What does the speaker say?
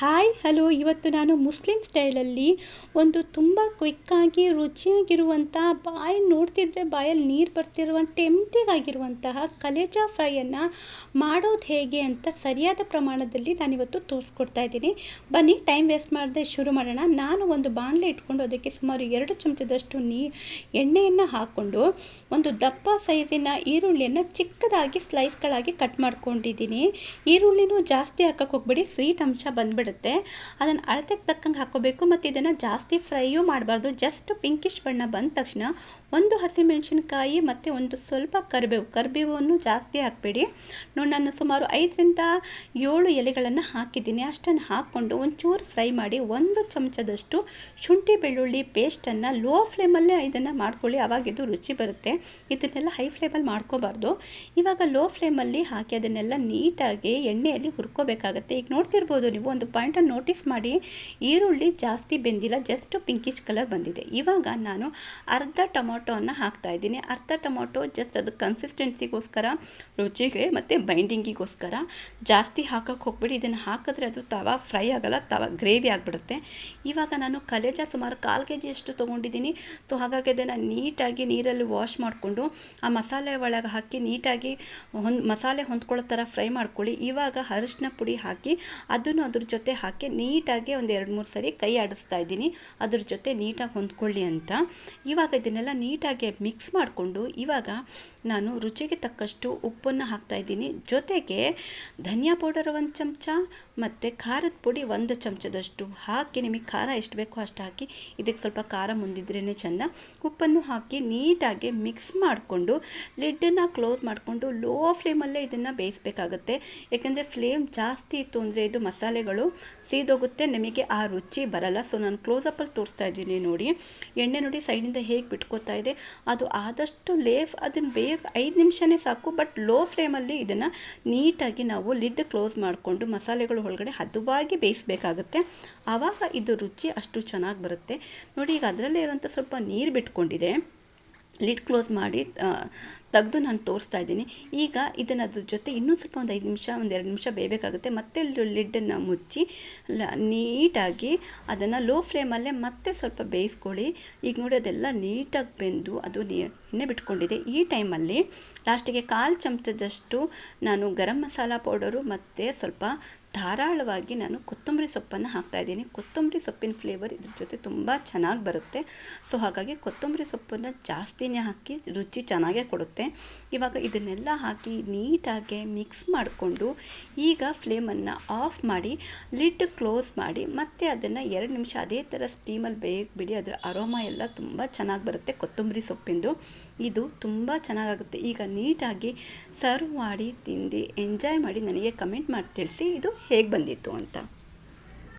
Hi hello ಇವತ್ತು ನಾನು Muslim ಸ್ಟೈಲಲ್ಲಿ ಒಂದು ತುಂಬ ಕ್ವಿಕ್ಕಾಗಿ ರುಚಿಯಾಗಿರುವಂಥ ಬಾಯಿ ನೋಡ್ತಿದ್ರೆ ಬಾಯಲ್ಲಿ ನೀರು ಬರ್ತಿರುವ ಟೆಂಪ್ಟಿಂಗ್ ಆಗಿರುವಂತಹ ಕಲೇಜಾ ಫ್ರೈಯನ್ನು ಮಾಡೋದು ಹೇಗೆ ಅಂತ ಸರಿಯಾದ ಪ್ರಮಾಣದಲ್ಲಿ ನಾನಿವತ್ತು ತೋರಿಸ್ಕೊಡ್ತಾ ಇದ್ದೀನಿ. ಬನ್ನಿ ಟೈಮ್ ವೇಸ್ಟ್ ಮಾಡದೆ ಶುರು ಮಾಡೋಣ. ನಾನು ಒಂದು ಬಾಣಲೆ ಇಟ್ಕೊಂಡು ಅದಕ್ಕೆ ಸುಮಾರು ಎರಡು ಚಮಚದಷ್ಟು ನೀ, ಎಣ್ಣೆಯನ್ನು ಹಾಕ್ಕೊಂಡು ಒಂದು ದಪ್ಪ ಸೈಜಿನ ಈರುಳ್ಳಿಯನ್ನು ಚಿಕ್ಕದಾಗಿ ಸ್ಲೈಸ್ಗಳಾಗಿ ಕಟ್ ಮಾಡ್ಕೊಂಡಿದ್ದೀನಿ. ಈರುಳ್ಳಿನೂ ಜಾಸ್ತಿ ಹಾಕಕ್ಕೆ ಹೋಗ್ಬೇಡಿ. ಸ್ವೀಟ್ ಅಂಶ ಬಂದ್ಬಿಡುತ್ತೆ. ಅದನ್ನು ಅಳತೆಗೆ ತಕ್ಕಂಗೆ ಹಾಕ್ಕೋಬೇಕು ಮತ್ತು ಇದನ್ನು ಜಾಸ್ತಿ ಫ್ರೈಯೂ ಮಾಡಬಾರ್ದು. ಜಸ್ಟ್ ಪಿಂಕಿಶ್ ಬಣ್ಣ ಬಂದ ತಕ್ಷಣ ಒಂದು ಹಸಿಮೆಣಸಿನ್ಕಾಯಿ ಮತ್ತು ಒಂದು ಸ್ವಲ್ಪ ಕರಿಬೇವು. ಕರಿಬೇವನ್ನು ಜಾಸ್ತಿ ಹಾಕಬೇಡಿ. ನೋಡಿ ನಾನು ಸುಮಾರು ಐದರಿಂದ ಏಳು ಎಲೆಗಳನ್ನು ಹಾಕಿದ್ದೀನಿ. ಅಷ್ಟನ್ನು ಹಾಕ್ಕೊಂಡು ಒಂಚೂರು ಫ್ರೈ ಮಾಡಿ ಒಂದು ಚಮಚದಷ್ಟು ಶುಂಠಿ ಬೆಳ್ಳುಳ್ಳಿ ಪೇಸ್ಟನ್ನು ಲೋ ಫ್ಲೇಮಲ್ಲೇ ಇದನ್ನು ಮಾಡ್ಕೊಳ್ಳಿ. ಆವಾಗ ಇದು ರುಚಿ ಬರುತ್ತೆ. ಇದನ್ನೆಲ್ಲ ಹೈ ಫ್ಲೇಮಲ್ಲಿ ಮಾಡ್ಕೋಬಾರ್ದು. ಇವಾಗ ಲೋ ಫ್ಲೇಮಲ್ಲಿ ಹಾಕಿ ಅದನ್ನೆಲ್ಲ ನೀಟಾಗಿ ಎಣ್ಣೆಯಲ್ಲಿ ಹುರ್ಕೋಬೇಕಾಗತ್ತೆ. ಈಗ ನೋಡ್ತಿರ್ಬೋದು ನೀವು ಒಂದು ಪಾಯಿಂಟನ್ನು ನೋಟಿಸ್ ಮಾಡಿ, ಈರುಳ್ಳಿ ಜಾಸ್ತಿ ಬೆಂದಿಲ್ಲ ಜಸ್ಟ್ ಪಿಂಕಿಶ್ ಕಲರ್ ಬಂದಿದೆ. ಇವಾಗ ನಾನು ಅರ್ಧ ಟೊಮೊಟೊವನ್ನು ಹಾಕ್ತಾ ಇದ್ದೀನಿ. ಅರ್ಧ ಟೊಮೊಟೊ ಜಸ್ಟ್ ಅದು ಕನ್ಸಿಸ್ಟೆನ್ಸಿಗೋಸ್ಕರ ರುಚಿಗೆ ಮತ್ತು ಬೈಂಡಿಂಗಿಗೋಸ್ಕರ ಜಾಸ್ತಿ ಹಾಕೋಕ್ಕೆ ಹೋಗ್ಬಿಡಿ. ಇದನ್ನು ಹಾಕಿದ್ರೆ ಅದು ತವ ಫ್ರೈ ಆಗಲ್ಲ, ತವ ಗ್ರೇವಿ ಆಗಿಬಿಡುತ್ತೆ. ಇವಾಗ ನಾನು ಕಲೇಜ ಸುಮಾರು ಕಾಲು ಕೆ ಜಿಯಷ್ಟು ತೊಗೊಂಡಿದ್ದೀನಿ. ಸೊ ಹಾಗಾಗಿ ಅದನ್ನು ನೀಟಾಗಿ ನೀರಲ್ಲಿ ವಾಶ್ ಮಾಡಿಕೊಂಡು, ಆ ಮಸಾಲೆ ಒಳಗೆ ಹಾಕಿ ನೀಟಾಗಿ ಹೊಂದ್ ಮಸಾಲೆ ಹೊಂದ್ಕೊಳ್ಳೋ ಥರ ಫ್ರೈ ಮಾಡ್ಕೊಳ್ಳಿ. ಇವಾಗ ಅರಿಶಿನ ಪುಡಿ ಹಾಕಿ, ಅದನ್ನು ಅದ್ರ ಜೊತೆ ಹಾಕಿ ನೀಟಾಗಿ ಒಂದು ಎರಡು ಮೂರು ಸರಿ ಕೈ ಆಡಿಸ್ತಾ ಇದ್ದೀನಿ. ಅದ್ರ ಜೊತೆ ನೀಟಾಗಿ ಹೊಂದ್ಕೊಳ್ಳಿ ಅಂತ. ಇವಾಗ ಇದನ್ನೆಲ್ಲ ನೀಟಾಗಿ ಮಿಕ್ಸ್ ಮಾಡಿಕೊಂಡು ಇವಾಗ ನಾನು ರುಚಿಗೆ ತಕ್ಕಷ್ಟು ಉಪ್ಪನ್ನು ಹಾಕ್ತಾಯಿದ್ದೀನಿ ಜೊತೆಗೆ ಧನಿಯಾ ಪೌಡರ್ ಒಂದು ಚಮಚ ಮತ್ತು ಖಾರದ ಪುಡಿ ಒಂದು ಚಮಚದಷ್ಟು ಹಾಕಿ ನಿಮಗೆ ಖಾರ ಎಷ್ಟು ಬೇಕೋ ಅಷ್ಟು ಹಾಕಿ ಇದಕ್ಕೆ ಸ್ವಲ್ಪ ಖಾರ ಮುಂದಿದ್ರೇ ಚೆಂದ. ಉಪ್ಪನ್ನು ಹಾಕಿ ನೀಟಾಗಿ ಮಿಕ್ಸ್ ಮಾಡಿಕೊಂಡು ಲಿಡ್ಡನ್ನು ಕ್ಲೋಸ್ ಮಾಡಿಕೊಂಡು ಲೋ ಫ್ಲೇಮಲ್ಲೇ ಇದನ್ನು ಬೇಯಿಸಬೇಕಾಗತ್ತೆ. ಯಾಕೆಂದರೆ ಫ್ಲೇಮ್ ಜಾಸ್ತಿ ಇತ್ತು ಅಂದರೆ ಇದು ಮಸಾಲೆಗಳು ಸೀದೋಗುತ್ತೆ, ನಿಮಗೆ ಆ ರುಚಿ ಬರಲ್ಲ. ಸೊ ನಾನು ಕ್ಲೋಸಪ್ಪಲ್ಲಿ ತೋರಿಸ್ತಾ ಇದ್ದೀನಿ ನೋಡಿ. ಎಣ್ಣೆ ನೋಡಿ ಸೈಡಿಂದ ಹೇಗೆ ಬಿಟ್ಕೋತಾ ಇದೆ. ಅದು ಆದಷ್ಟು ಲೇಫ್ ಅದನ್ನು ಬೇಗ ಐದು ನಿಮಿಷನೇ ಸಾಕು. ಬಟ್ ಲೋ ಫ್ಲೇಮಲ್ಲಿ ಇದನ್ನು ನೀಟಾಗಿ ನಾವು ಲಿಡ್ ಕ್ಲೋಸ್ ಮಾಡಿಕೊಂಡು ಮಸಾಲೆಗಳು ಒಳಗಡೆ ಹದುವಾಗಿ ಬೇಯಿಸಬೇಕಾಗುತ್ತೆ. ಆವಾಗ ಇದು ರುಚಿ ಅಷ್ಟು ಚೆನ್ನಾಗಿ ಬರುತ್ತೆ. ನೋಡಿ, ಈಗ ಅದರಲ್ಲೇ ಇರುವಂಥ ಸ್ವಲ್ಪ ನೀರು ಬಿಟ್ಕೊಂಡಿದೆ. ಲಿಡ್ ಕ್ಲೋಸ್ ಮಾಡಿ ತೆಗೆದು ನಾನು ತೋರಿಸ್ತಾ ಇದ್ದೀನಿ. ಈಗ ಇದನ್ನು ಅದ್ರ ಜೊತೆ ಇನ್ನೂ ಸ್ವಲ್ಪ ಒಂದು ಐದು ನಿಮಿಷ, ಒಂದು ಎರಡು ನಿಮಿಷ ಬೇಯಬೇಕಾಗುತ್ತೆ. ಮತ್ತೆ ಲಿಡ್ಡನ್ನು ಮುಚ್ಚಿ, ಲ, ನೀಟಾಗಿ ಅದನ್ನು ಲೋ ಫ್ಲೇಮಲ್ಲೇ ಮತ್ತೆ ಸ್ವಲ್ಪ ಬೇಯಿಸ್ಕೊಳ್ಳಿ. ಈಗ ನೋಡಿ, ಅದೆಲ್ಲ ನೀಟಾಗಿ ಬೆಂದು ಅದು ಎಣ್ಣೆ ಬಿಟ್ಕೊಂಡಿದೆ. ಈ ಟೈಮಲ್ಲಿ ಲಾಸ್ಟಿಗೆ ಕಾಲು ಚಮಚದಷ್ಟು ನಾನು ಗರಂ ಮಸಾಲ ಪೌಡರು ಮತ್ತು ಸ್ವಲ್ಪ ಧಾರಾಳವಾಗಿ ನಾನು ಕೊತ್ತಂಬರಿ ಸೊಪ್ಪನ್ನು ಹಾಕ್ತಾಯಿದ್ದೀನಿ ಕೊತ್ತಂಬರಿ ಸೊಪ್ಪಿನ ಫ್ಲೇವರ್ ಇದ್ರ ಜೊತೆ ತುಂಬ ಚೆನ್ನಾಗಿ ಬರುತ್ತೆ. ಸೊ ಹಾಗಾಗಿ ಕೊತ್ತಂಬರಿ ಸೊಪ್ಪನ್ನು ಜಾಸ್ತಿನೇ ಹಾಕಿ ರುಚಿ ಚೆನ್ನಾಗೇ ಕೊಡುತ್ತೆ. ಇವಾಗ ಇದನ್ನೆಲ್ಲ ಹಾಕಿ ನೀಟಾಗಿ ಮಿಕ್ಸ್ ಮಾಡಿಕೊಂಡು ಈಗ ಫ್ಲೇಮನ್ನು ಆಫ್ ಮಾಡಿ ಲಿಡ್ ಕ್ಲೋಸ್ ಮಾಡಿ, ಮತ್ತೆ ಅದನ್ನು ಎರಡು ನಿಮಿಷ ಅದೇ ಥರ ಸ್ಟೀಮಲ್ಲಿ ಬೇಗ ಬಿಡಿ, ಅದರ ಅರೋಮ ಎಲ್ಲ ತುಂಬ ಚೆನ್ನಾಗಿ ಬರುತ್ತೆ ಕೊತ್ತಂಬರಿ ಸೊಪ್ಪಿಂದು. ಇದು ತುಂಬ ಚೆನ್ನಾಗಾಗುತ್ತೆ. ಈಗ ನೀಟಾಗಿ ಸರ್ವ್ ಮಾಡಿ, ತಿಂದು ಎಂಜಾಯ್ ಮಾಡಿ ನನಗೆ ಕಮೆಂಟ್ ಮಾಡಿ ತಿಳಿಸಿ. ಇದು ಹೇಗೆ ಬಂದಿತ್ತು ಅಂತ.